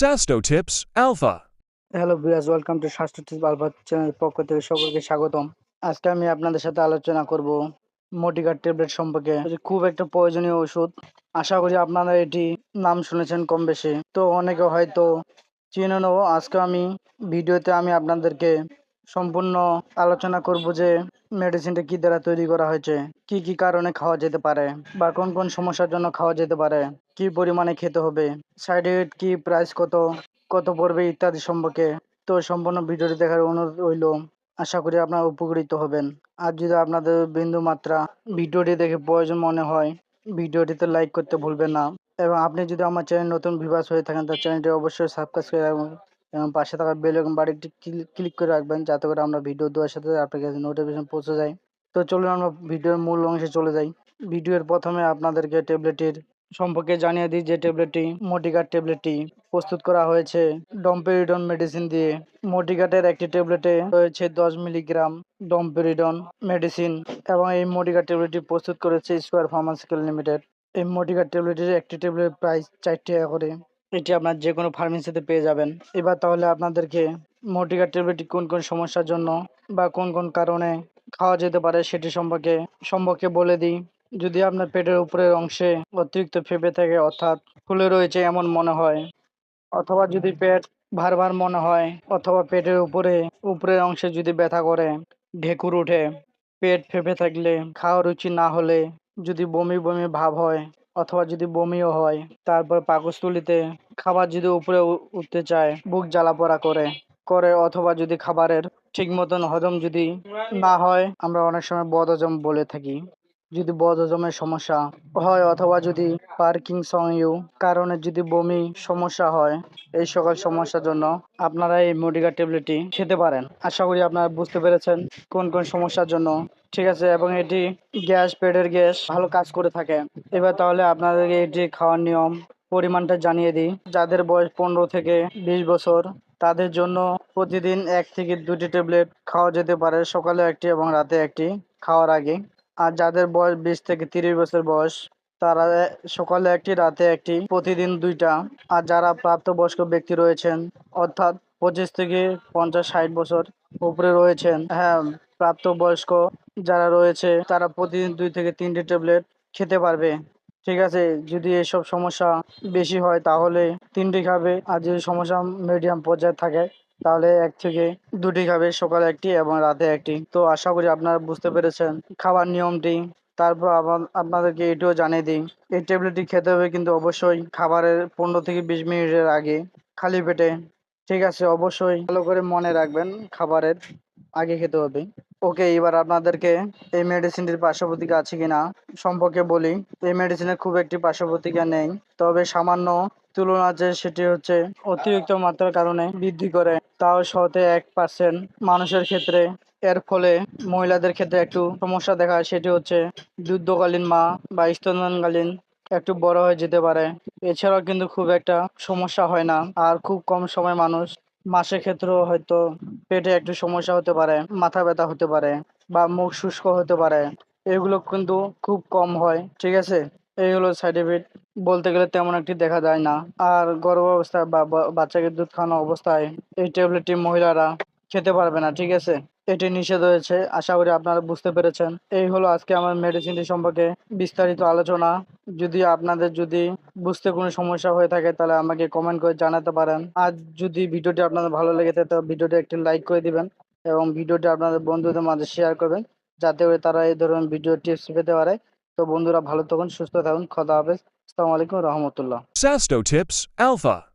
Sasto Tips Alpha. Hello viewers welcome to Swasthya tips alpha চ্যানেলের পক্ষ থেকে সকলকে স্বাগতম। আজকে আমি আপনাদের সাথে আলোচনা করব মোটিকার ট্যাবলেট সম্পর্কে। খুব একটা প্রয়োজনীয় ওষুধ। আশা করি আপনারা এটি নাম শুনেছেন কম বেশি। তো অনেকে হয়তো চিনে নেব আজকে আমি ভিডিওতে আমি আপনাদেরকে সম্পূর্ণ আলোচনা করব যে মেডিসিনটা কি দ্বারা তৈরি করা হয়েছে, কি কি কারণে খাওয়া যেতে পারে, বা কোন কোন সমস্যার জন্য খাওয়া যেতে পারে, কি পরিমাণে খেতে হবে সাইড এফেক্ট কি প্রাইস কত কত পড়বে ইত্যাদি সম্পর্কে তো সম্পূর্ণ ভিডিওটি দেখার অনুরোধ রইল। আশা করি আপনারা উপকৃত হবেন। আর যদি আপনাদের বিন্দু মাত্রা ভিডিওটি দেখে প্রয়োজন মনে হয়, ভিডিওটিতে লাইক করতে ভুলবেন না। এবং আপনি যদি আমার চ্যানেল নতুন ভিভাস হয়ে থাকেন তার চ্যানেলটি অবশ্যই সাবস্ক্রাইব করে রাখবেন এবং পাশে থাকা বেল এবং বাড়িটি ক্লিক করে রাখবেন যাতে করে আমরা ভিডিও দেওয়ার সাথে আপনার কাছে নোটিফিকেশন পৌঁছে যায়। তো চলুন আমরা ভিডিওর মূল অংশে চলে যাই। ভিডিওর প্রথমে আপনাদেরকে ট্যাবলেটের সম্পর্কে জানিয়ে দিই যে ট্যাবলেটটি মোটিকার ট্যাবলেটটি প্রস্তুত করা হয়েছে। ডম্পেরিডন মেডিসিন দিয়ে মোটিকাটের একটি ট্যাবলেটে রয়েছে দশ মিলিগ্রাম ডম্পেরিডন মেডিসিন এবং এই মোটিকার ট্যাবলেটটি প্রস্তুত করেছে স্কোয়ার ফার্মাসিক্যাল লিমিটেড এই মোটিকার ট্যাবলেটের একটি ট্যাবলেট প্রাইস চার টাকা করে এটি আপনার যে কোনো ফার্মেসিতে পেয়ে যাবেন। এবার তাহলে আপনাদেরকে মোটিকার ট্যাবলেটটি কোন কোন সমস্যার জন্য বা কোন কোন কারণে খাওয়া যেতে পারে সেটি সম্পর্কে সম্পর্কে বলে দিই। যদি আপনার পেটের উপরের অংশে অতিরিক্ত ফেপে থাকে অর্থাৎ ফুলে রয়েছে এমন মনে হয়, অথবা যদি পেট ভার ভার মনে হয়, অথবা পেটের উপরে, উপরের অংশে যদি ব্যথা করে, ঢেকুর ওঠে, পেট ফেপে থাকলে, খাওয়া রুচি না হলে, যদি বমি বমি ভাব হয় অথবা যদি বমিও হয়, তারপর পাকস্থলিতে খাবার যদি উপরে উঠতে চায়, বুক জ্বালা পড়া করে করে অথবা যদি খাবারের ঠিক মতন হজম যদি না হয়, আমরা অনেক সময় বদহজম বলে থাকি। যদি বদহজমের সমস্যা হয় অথবা যদি পার্কিং সংইউ কারণে যদি বমি সমস্যা হয়, এই সকল সমস্যার জন্য আপনারা এই মোডিকা ট্যাবলেটটি খেতে পারেন। আশা করি আপনারা বুঝতে পেরেছেন কোন কোন সমস্যার জন্য। ঠিক আছে, এবং এটি গ্যাস, পেটের গ্যাস ভালো কাজ করে থাকে। এবার তাহলে আপনাদেরকে এটি খাওয়ার নিয়ম পরিমাণটা জানিয়ে দিই। যাদের বয়স পনেরো থেকে বিশ বছর, তাদের জন্য প্রতিদিন এক থেকে দুটি ট্যাবলেট খাওয়া যেতে পারে সকালে একটি এবং রাতে একটি খাওয়ার আগে। আর যাদের বয়স বিশ থেকে তিরিশ বছর বয়স, তারা সকালে একটি, রাতে একটি, প্রতিদিন দুইটা। আর যারা প্রাপ্তবয়স্ক ব্যক্তি রয়েছেন, অর্থাৎ পঁচিশ থেকে পঞ্চাশ, ষাট বছর উপরে রয়েছেন হ্যাঁ প্রাপ্তবয়স্ক যারা রয়েছে, তারা প্রতিদিন দুই থেকে তিনটি ট্যাবলেট খেতে পারবে। ঠিক আছে? যদি এসব সমস্যা বেশি হয়, তাহলে তিনটি খাবে। আর যদি সমস্যা মিডিয়াম পর্যায়ে থাকে তাহলে এক থেকে দুটি খাবে, সকালে একটি এবং রাতে একটি। তো আশা করি আপনারা বুঝতে পেরেছেন খাবার নিয়মটি। তারপর আপনাদেরকে এটিও জানিয়ে দিই, এই ট্যাবলেটটি খেতে হবে কিন্তু অবশ্যই খাবারের পনেরো থেকে বিশ মিনিটের আগে খালি পেটে। ঠিক আছে, অবশ্যই ভালো করে মনে রাখবেন খাবারের আগে খেতে হবে। ওকে, এবার আপনাদেরকে এই মেডিসিনটির পার্শ্ব প্রতিক্রিয়া আছে কিনা সম্পর্কে বলি। এই মেডিসিনের খুব একটি পার্শ্ব প্রতিক্রিয়া নেই, তবে সামান্য তুলনা আছে সেটি হচ্ছে অতিরিক্ত মাত্রার কারণে বৃদ্ধি করে, তাও শতে এক পার্সেন্ট মানুষের ক্ষেত্রে। এর ফলে মহিলাদের ক্ষেত্রে একটু সমস্যা দেখা সেটি হচ্ছে যুদ্ধকালীন মা বা স্তনকালীন একটু বড় হয়ে যেতে পারে। এছাড়াও কিন্তু খুব একটা সমস্যা হয় না, আর খুব কম সময় মানুষ মাসের ক্ষেত্রেও হয়তো পেটে একটু সমস্যা হতে পারে, মাথা ব্যথা হতে পারে বা মুখ শুষ্ক হতে পারে। এগুলো কিন্তু খুব কম হয়, ঠিক আছে? এই হলো সাইড এফেক্ট বলতে গেলে তেমন একটি দেখা যায় না। আর গর্ভাবস্থায় বা বা- বাচ্চাকে দুধ খাওয়ানো অবস্থায় এই ট্যাবলেটটি মহিলারা খেতে পারবে না, ঠিক আছে? এটি নিষেধ হয়েছে, আশা করি আপনারা বুঝতে পেরেছেন। এই হলো আজকে আমার মেডিসিনটি সম্পর্কে বিস্তারিত আলোচনা। যদি আপনাদের যদি বুঝতে কোনো সমস্যা হয়ে থাকে, তাহলে আমাকে কমেন্ট করে জানাতে পারেন। আর যদি ভিডিওটি আপনাদের ভালো লেগে থাকে, তো ভিডিওটি একটি লাইক করে দিবেন এবং ভিডিওটি আপনাদের বন্ধুদের মাঝে শেয়ার করবেন, যাতে করে তারা এই ধরনের ভিডিও টিপস পেতে পারে। তো বন্ধুরা ভালো থাকুন, সুস্থ থাকুন, খোদা হাফেজ। Assalamu. Sasto Tips Alpha.